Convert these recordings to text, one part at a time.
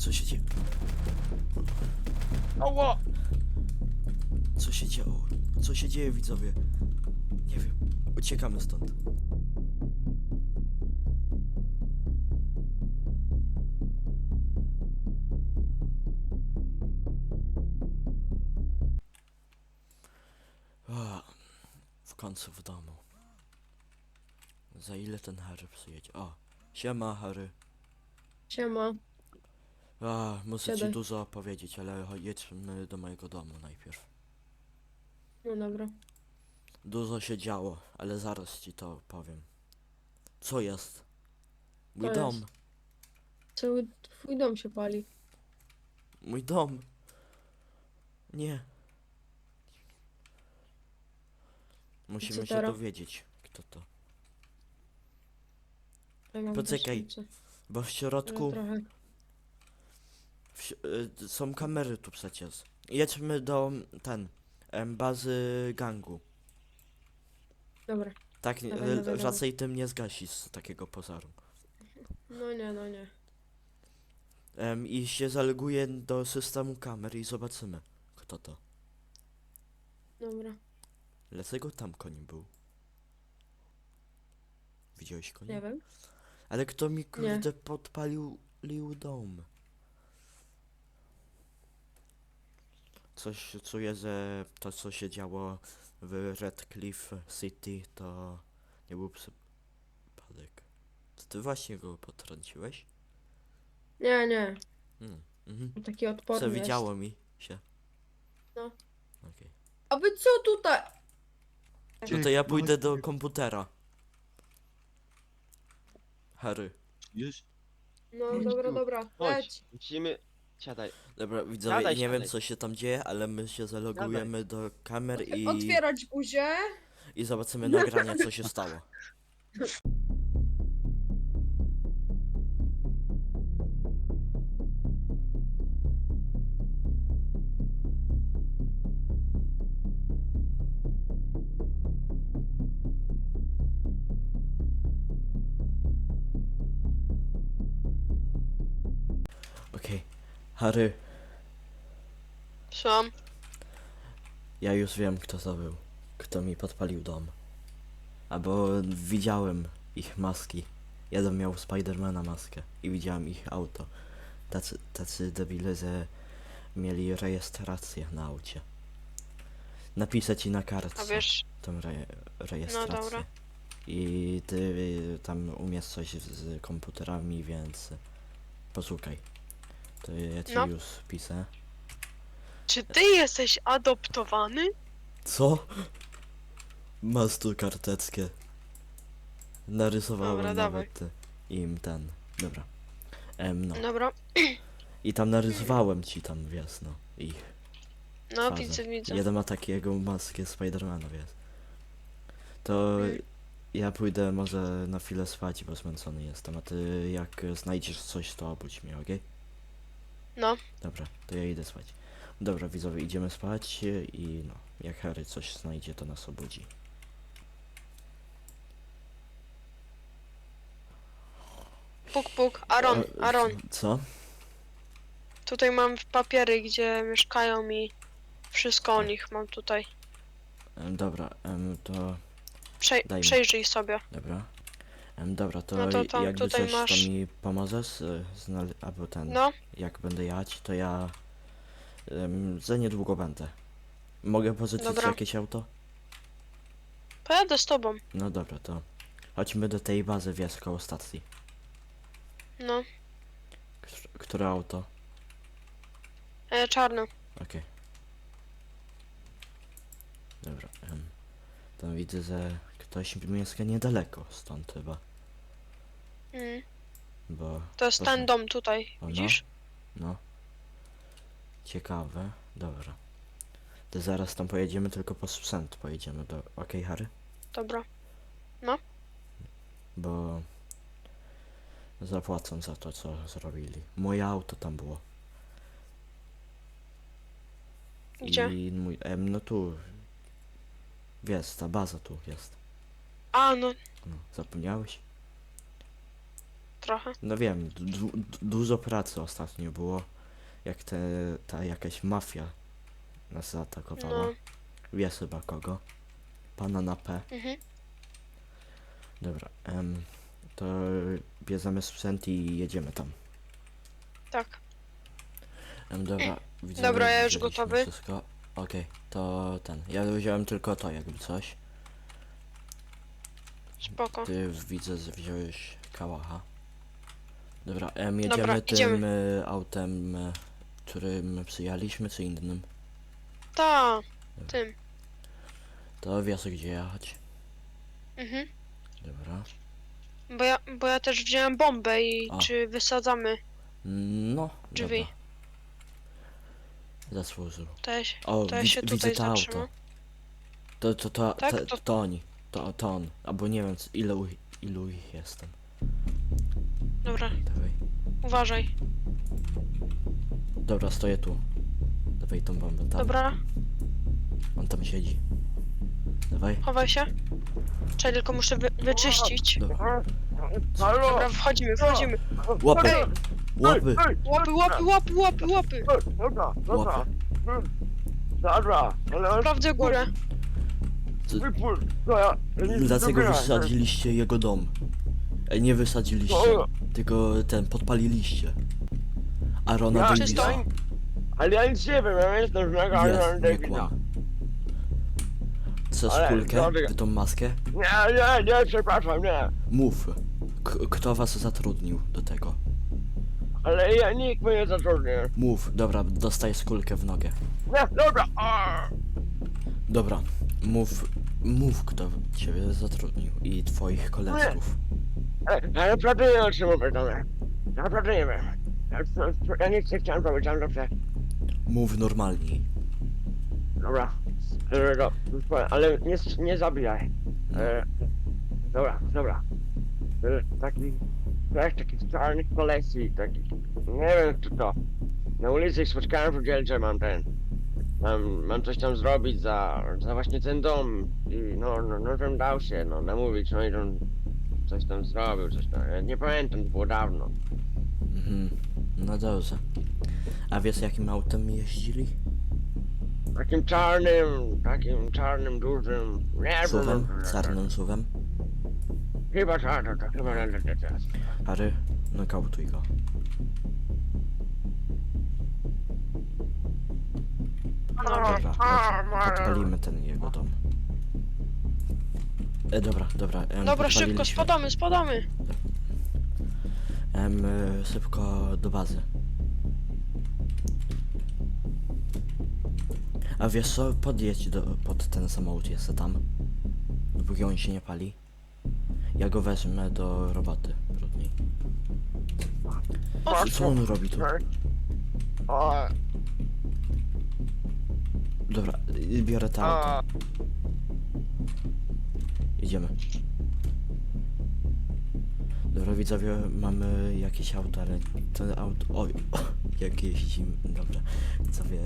Co się dzieje? Ała! Co się działo? Co się dzieje, widzowie? Nie wiem. Uciekamy stąd. A, w końcu w domu. Za ile ten Harry przyjedzie? O, siema Harry. Siema. A, muszę ci Siadaj. dużo opowiedzieć, ale cho- jedźmy do mojego domu najpierw. No dobra. Dużo się działo, ale zaraz ci to powiem. Co jest? Mój Co dom, jest? Cały twój dom się pali. mój dom. Nie. Musimy się teraz? dowiedzieć, kto to. Ja mam Poczekaj. też nic. Bo w środku trochę. Y, są kamery tu przecież. Jedźmy do ten, em, bazy gangu. Dobra. Tak, Dawaj, y, dawaj, dawaj. raczej tym nie zgasisz takiego pożaru. No nie, no nie. Em, I się zaleguje do systemu kamer i zobaczymy, kto to. Dobra. Dlaczego tam koń był? Widziałeś konia? Nie wiem. Ale kto mi kurde podpalił lił dom? Coś czuję, że to co się działo w Red Cliff City to nie był przypadek. To ty właśnie go potrąciłeś? Nie, nie. Hmm. Mhm. Taki odporny Co jest. widziało mi się. No. Okej. A wy co tutaj? No to ja pójdę do komputera. Harry. Już? No dobra, dobra. Chodź. Leć. Musimy... Siadaj. Dobra, widzowie, Siadaj, nie wiem siadaj. co się tam dzieje, ale my się zalogujemy do kamer i, Otwierać buzię. i zobaczymy nagrania, co się stało. Harry, Słucham. ja już wiem kto to był, kto mi podpalił dom. Albo widziałem ich maski. Jeden miał Spidermana maskę i widziałem ich auto. Tacy, tacy debile, że mieli rejestrację na aucie. Napisać ci na kartce A wiesz, tą re, rejestrację. No dobra. I ty y, tam umiesz coś z, z komputerami, więc posłuchaj. To ja ci No. już piszę. czy ty jesteś adoptowany? Co? Masz tu karteczkę. Narysowałem Dobra, nawet im ten. Dobra. Em, no. Dobra. I tam narysowałem ci tam, wiesz, no. Ich. No, widzę, widzę. Jeden ma takiego maskę Spidermana, wiesz. To Mm. ja pójdę może na chwilę spać, bo zmęczony jestem, a ty jak znajdziesz coś, to obudź mnie, okej? No. Dobra, to ja idę spać. Dobra, widzowie, idziemy spać i no, jak Harry coś znajdzie, to nas obudzi. Puk, puk. Aaron, E, Aaron. Co? Tutaj mam papiery, gdzie mieszkają i wszystko o Tak. nich mam tutaj. Em, dobra, em, to... Przejrzyj sobie. Dobra. Em, dobra, to, No to tam jakby tutaj coś, masz- to mi pomożesz? y, Znale- albo ten, No, jak będę jechać, to ja... Za niedługo będę. Mogę pożyczyć Dobra. jakieś auto? pojadę z tobą. No dobra, to chodźmy do tej bazy, wiesz, koło stacji. No, Któ- Które auto? e, czarno. Okej. Dobra. Um, to widzę, że ktoś mieszka niedaleko stąd chyba, Mm. bo... To jest ten dom tutaj, O, no. widzisz? No. Ciekawe. Dobra. To zaraz tam pojedziemy, tylko po sprzęt pojedziemy do... Okej, Harry? Dobra. Bo... Zapłacą za to, co zrobili. Moje auto tam było. Gdzie? I mój... Em, no tu... Wiesz, ta baza tu jest. A, no, No, zapomniałeś? Trochę. No wiem, du du dużo pracy ostatnio było. Jak te, ta jakaś mafia nas zaatakowała. No. Wiesz chyba kogo. Pana na P. Mhm. Dobra, em, to bierzemy sprzęt i jedziemy tam. Tak. Em, dobra, Dobra, ja już gotowy. Wszystko. Okej, to ten. Ja wziąłem tylko to, jakby coś. Spoko. Ty widzę, że wziąłeś kałacha. Dobra, em, jedziemy Dobra, tym idziemy. e, autem, e, którym przyjechaliśmy, czy innym? Ta. Tym. To wiesz gdzie jechać. Mhm. Dobra. Bo ja, bo ja też wziąłem bombę i A. czy wysadzamy No, drzwi. dobra. Zasłużył. Się, O, to ja widz, się widzę tutaj to auto. zatrzymam. To, to, to, Tak, to, to- to oni. To, to on. Albo nie wiem, c- ile, u- ilu ich jestem. Dobra, Dawaj. uważaj. Dobra, stoję tu. Dawaj tą bombę tam. Dobra, On tam siedzi. Dawaj. chowaj się. Czekaj, tylko muszę wy, wyczyścić. Dobra. Halo! Dobra, wchodzimy, wchodzimy. Łapy! Ej, Łapy! łapy, łapy, łapy, łapy, łapy. Dobra, dobra. Łapy. Dobra, ale Sprawdzę górę. wypuść, to ja... ja nic nie Dlaczego zrobiłem. wysadziliście jego dom? Ej, nie wysadziliście, tylko ten, podpaliliście. Arona Ja- Davisa. Czysto? Ale ja nic nie wiem, ja jestem mega Jest, nie Davida. kłam. Co, Ale, kulkę? dobra. Wy tą maskę? Nie, nie, nie, przepraszam, nie. Mów. K kto was zatrudnił do tego? Ale ja nikt mnie nie zatrudnił. Mów, dobra, dostajesz kulkę w nogę. Nie, dobra. a. Dobra, mów, mów kto ciebie zatrudnił i twoich koleżków. Nie wiem, o czym mówię, dobra. Naprawdę nie wiem. Ja, nic nie chciałem powiedzieć, dobrze. Mów normalniej. Dobra. Ale nie, nie zabijaj. E, dobra, dobra. E, taki, tak, taki w czarnych kolekcji, taki, nie wiem co to. Na ulicy ich spotkałem, powiedzieli, że mam ten, mam, mam coś tam zrobić za, za właśnie ten dom i no, no, no żebym dał się, no, namówić, no i on coś tam zrobił, coś tam, ja nie pamiętam, to było dawno. Mhm. No dobrze. A wiesz jakim autem jeździli? Takim czarnym, takim czarnym, dużym, nie Suwem? wiem, Czarnym suwem? chyba tak, tak, tak, chyba tak, tak, tak. Harry, nokautuj go. Dobra. Pod, podpalimy ten jego dom. E, dobra, dobra. Em, Dobra, szybko, podpaliliśmy. spadamy, spadamy. Em, y, szybko do bazy. A wiesz co, podjedź do, pod ten samochód, jest tam. Dopóki on się nie pali. Ja go wezmę do roboty brudniej. I co on robi tu? Dobra, y, biorę to auto. Idziemy. Dobra widzowie, mamy jakieś auto, ale to auto... Oj, jak jeździmy, dobra. Widzowie,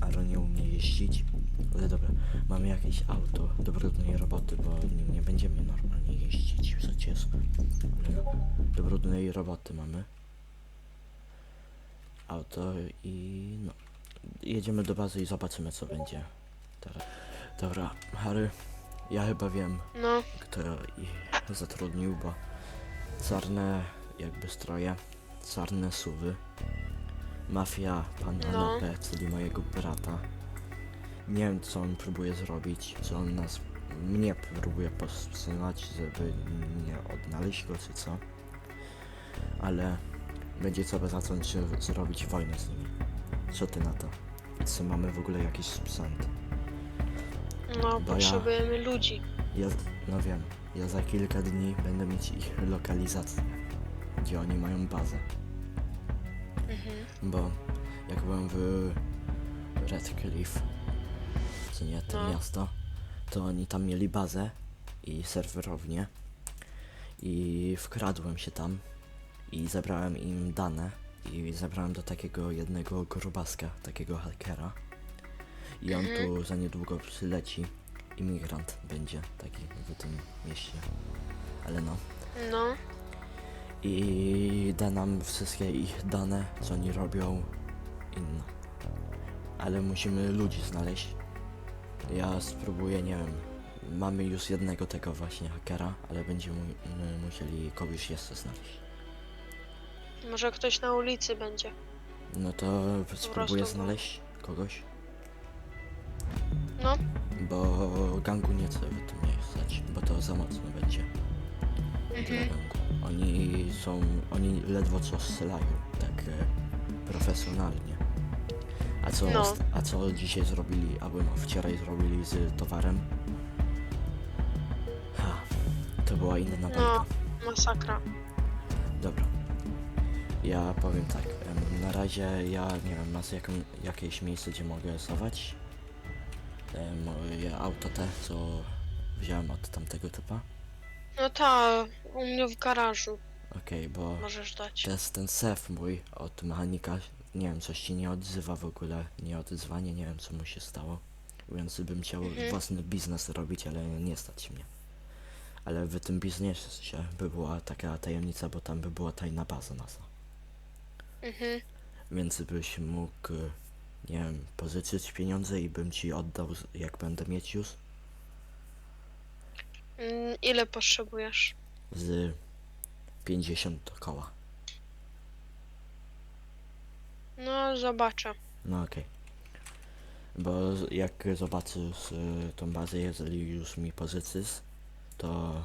Aaron nie umie jeździć, ale dobra. Mamy jakieś auto do brudnej roboty, bo nim nie będziemy normalnie jeździć przecież. Ale do brudnej roboty mamy. Auto i no. Jedziemy do bazy i zobaczymy co będzie. Dobra, Harry, ja chyba wiem, no, kto ich zatrudnił, bo czarne jakby stroje, czarne suwy, mafia pana No. P, czyli mojego brata. Nie wiem co on próbuje zrobić, czy on nas, mnie próbuje powstrzymać, żeby nie odnaleźć go, czy co. Ale będzie trzeba zacząć e, zrobić wojnę z nimi. Co ty na to? Czy mamy w ogóle jakiś sprzęt? No, Bo ja- potrzebujemy ludzi. Ja, no wiem, ja za kilka dni będę mieć ich lokalizację, gdzie oni mają bazę. Mhm. Bo jak byłem w Redcliffe, co nie to No. miasto, to oni tam mieli bazę i serwerownię i wkradłem się tam i zebrałem im dane i zebrałem do takiego jednego grubaska, takiego hakera i on Mhm. tu za niedługo przyleci, imigrant będzie taki w tym mieście, ale no. No, i da nam wszystkie ich dane, co oni robią, inne. Ale musimy ludzi znaleźć. Ja spróbuję, nie wiem, mamy już jednego tego właśnie hakera, ale będziemy mu- musieli kogoś jeszcze znaleźć. Może ktoś na ulicy będzie. No to spróbuję znaleźć kogoś, No, bo gangu nie chcę w tym stać, bo to za mocno będzie. dla mhm. gangu. Oni są, oni ledwo co strzelają, tak e, profesjonalnie. A co, No. a co dzisiaj zrobili, albo no wczoraj zrobili z towarem? Ha, to była inna bajka. No. masakra. Dobra. Ja powiem tak, em, na razie ja nie wiem, masz jaką, jakieś miejsce, gdzie mogę schować? E, moje auto te, co wziąłem od tamtego typa? No ta, u mnie w garażu Okej, bo... możesz dać. To jest ten sef mój od mechanika. Nie wiem, coś się nie odzywa w ogóle. Nie odzwanie, nie wiem co mu się stało. Więc bym chciał Mhm. własny biznes robić, ale nie stać mnie. Ale w tym biznesie by była taka tajemnica, bo tam by była tajna baza NASA. Mhm. Więc byś mógł, nie wiem, pożyczyć pieniądze i bym ci oddał, jak będę mieć już, Mm, Ile potrzebujesz? z 50 koła. No, zobaczę. No okej. Bo z- jak zobaczysz y, tą bazę, jeżeli już mi pożyczysz, to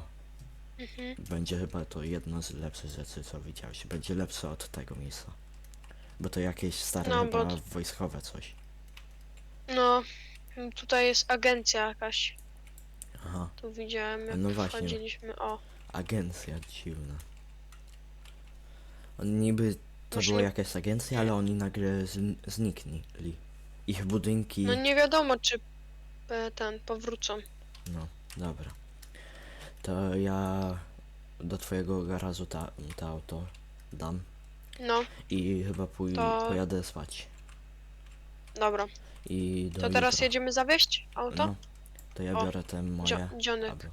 Mhm. będzie chyba to jedno z lepszych rzeczy, co widziałeś. Będzie lepsze od tego miejsca. Bo to jakieś stare No, chyba bo- wojskowe coś. No, tutaj jest agencja jakaś. Aha, Tu widziałem, jak No właśnie. wchodziliśmy. O, agencja dziwna. Oni niby to Może była nie- jakaś agencja, ale oni nagle zn- zniknęli. Ich budynki... no nie wiadomo, czy e, ten powrócą. No, dobra. To ja do twojego garażu ta, to auto dam No, i chyba pój- To- pojadę spać. dobra. I do To teraz jutra. jedziemy zawieźć auto? No, to ja O, biorę te moje. Dzio- dzionek.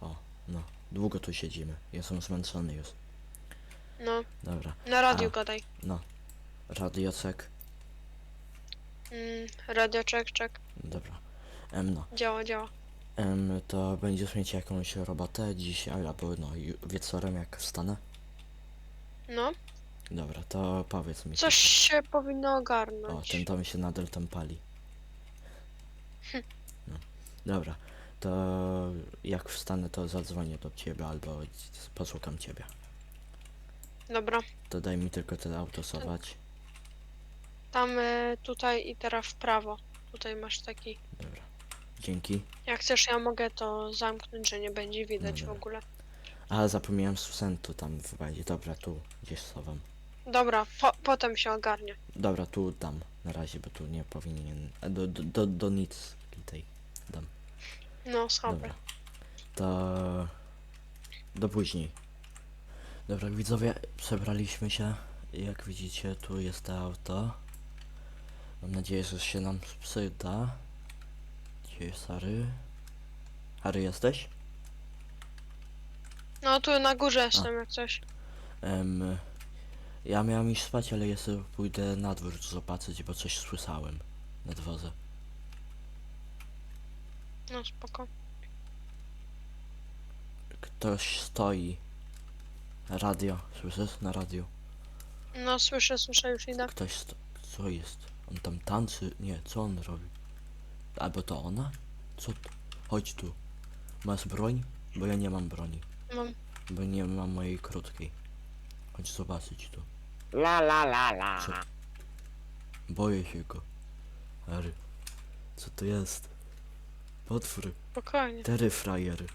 O, no. Długo tu siedzimy. Jestem zmęczony już. No, Dobra. na radiu A. gadaj. No. Radiocek. Mm, radio, czek, czek. Dobra. Em, no. Działa, działa. Em, to będziesz mieć jakąś robotę dzisiaj albo no ju- wieczorem jak wstanę? No, Dobra, to powiedz mi. coś się powinno O, ogarnąć. ten dom się nadal tam pali. No. Dobra, to jak wstanę, to zadzwonię do ciebie albo posłukam ciebie. Dobra, To daj mi tylko te auto schować. tam e, tutaj i teraz w prawo. Tutaj masz taki. Dobra. Dzięki. Jak chcesz, ja mogę to zamknąć, że nie będzie widać w Dobra. ogóle. A zapomniałem sprzętu tam w bazie. Dobra, tu gdzieś schowam. Dobra, po, potem się ogarnie. Dobra, tu dam na razie, bo tu nie powinien. a Do, do, do, do nic tej dam. No, schowaj. Dobra. To do później. Dobra, widzowie, przebraliśmy się. Jak widzicie, tu jest to auto. Mam nadzieję, że się nam przyda. Gdzie jest Harry? Harry, jesteś? No, tu na górze jestem, jak coś. Em, ja miałem iść spać, ale ja sobie pójdę na dwór zobaczyć, bo coś słyszałem na dworze. No, spoko. Ktoś stoi. Radio, słyszysz? Na radio. No, słyszę, słyszę, już idę. Ktoś sto... Co jest? On tam tańczy? Nie, co on robi? Albo to ona? Co? Chodź tu. Masz broń? Bo ja nie mam broni. Mam. Bo nie mam mojej krótkiej. Chodź zobaczyć tu. La la la la. Co? Boję się go. Harry. Co to jest? Potwór. Spokojnie. Tery frajery.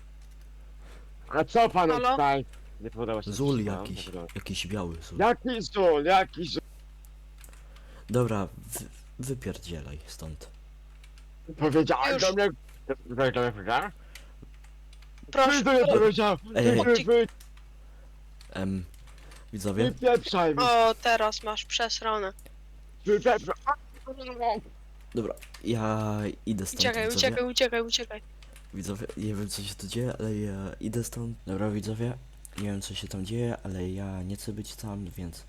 A co panu Halo? tutaj? Nie podoba się Zul jakiś. nie podoba. Jakiś biały zul. Jaki zul, jaki zul? Dobra, wy, wypierdzielaj stąd. Powiedziałeś Już. do mnie... Powiedziałeś do mnie, powiedziałem? Proszę. Ty do mnie powiedział! Ej. Ty, wy, Em, ty widzowie? pieprzaj mi! O, teraz masz przesrane. Ty pieprzaj! Dobra, ja idę stąd, Uciekaj, widzowie. uciekaj, uciekaj, uciekaj. Widzowie, nie wiem co się tu dzieje, ale ja idę stąd. Dobra widzowie, nie wiem co się tam dzieje, ale ja nie chcę być tam, więc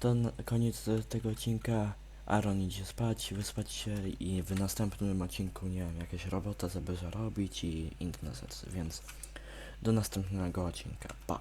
to na koniec tego odcinka. Aaron idzie spać, wyspać się i w następnym odcinku, nie wiem, jakaś robota zabierze robić i inne rzeczy, więc do następnego odcinka. Pa!